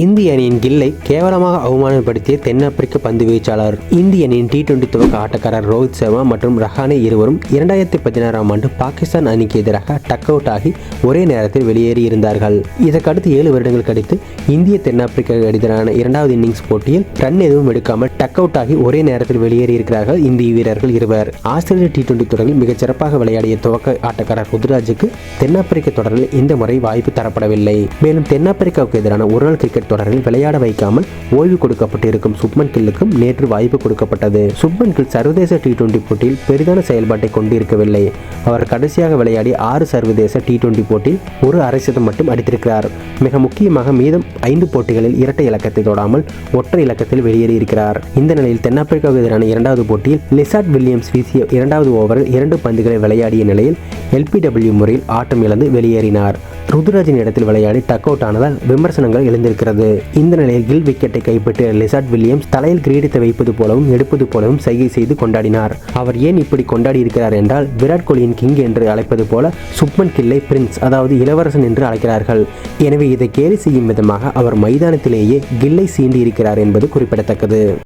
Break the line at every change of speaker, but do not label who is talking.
இந்திய அணியின் கில்லை கேவலமாக அவமானப்படுத்திய தென்னாப்பிரிக்க பந்து வீச்சாளர் இந்திய அணியின் டி டுவெண்டி துவக்க ஆட்டக்காரர் ரோஹித் சர்மா மற்றும் ரஹானே இருவரும் இரண்டாயிரத்தி பதினாறாம் ஆண்டு பாகிஸ்தான் அணிக்கு எதிராக டக் அவுட் ஆகி ஒரே நேரத்தில் வெளியேறி இருந்தார்கள் இதற்கடுத்து ஏழு வருடங்கள் கழித்து இந்திய தென்னாப்பிரிக்க எதிரான இரண்டாவது இன்னிங்ஸ் போட்டியில் ரன் எதுவும் எடுக்காமல் டக் அவுட் ஆகி ஒரே நேரத்தில் வெளியேறி இருக்கிறார்கள் இந்திய வீரர்கள் இருவர். ஆஸ்திரேலிய டி டுவெண்டி தொடரில் மிகச் சிறப்பாக விளையாடிய துவக்க ஆட்டக்காரர் ருத்ராஜுக்கு தென்னாப்பிரிக்க தொடரில் இந்த முறை வாய்ப்பு தரப்படவில்லை. மேலும் தென்னாப்பிரிக்காவுக்கு எதிரான ஒருநாள் கிரிக்கெட் கிரிக்கெட் தொடரில் விளையாட வைக்காமல் ஓய்வு கொடுக்கப்பட்டிருக்கும் சுப்மன் கில்லுக்கும் நேற்று வாய்ப்பு கொடுக்கப்பட்டது. சுப்மன் கில் சர்வதேச டி டுவெண்டி போட்டியில் பெரிதான செயல்பாட்டை கொண்டிருக்கவில்லை. அவர் கடைசியாக விளையாடி ஆறு சர்வதேச டி டுவெண்டி போட்டியில் ஒரு அரை சதம் மட்டும் அடித்திருக்கிறார். மிக முக்கியமாக மீதம் ஐந்து போட்டிகளில் இரட்டை இலக்கத்தை தொடாமல் ஒற்றை இலக்கத்தில் வெளியேறியிருக்கிறார். இந்த நிலையில் தென்னாப்பிரிக்காவுக்கு எதிரான இரண்டாவது போட்டியில் லிசார்ட் வில்லியம்ஸ் வீசிய இரண்டாவது ஓவரில் இரண்டு பந்துகளை விளையாடிய நிலையில் எல்பிடபிள்யூ முறையில் ஆட்டம் இழந்து வெளியேறினார். ருதுராஜின் இடத்தில் விளையாடி டக் அவுட் ஆனதால் விமர்சனங்கள் எழுந்திருக்கிறது. இந்த நிலையில் கில் விக்கெட்டை கைப்பற்றிய லிசார்ட் வில்லியம்ஸ் தலையில் கிரீடத்தை வைப்பது போலவும் எடுப்பது போலவும் சைகை செய்து கொண்டாடினார். அவர் ஏன் இப்படி கொண்டாடி இருக்கிறார் என்றால் விராட் கோலியின் கிங் என்று அழைப்பது போல சுப்மன் கில்லை பிரின்ஸ் அதாவது இளவரசன் என்று அழைக்கிறார்கள். எனவே இதை கேலி செய்யும் விதமாக அவர் மைதானத்திலேயே கில்லை சீண்டி இருக்கிறார் என்பது குறிப்பிடத்தக்கது.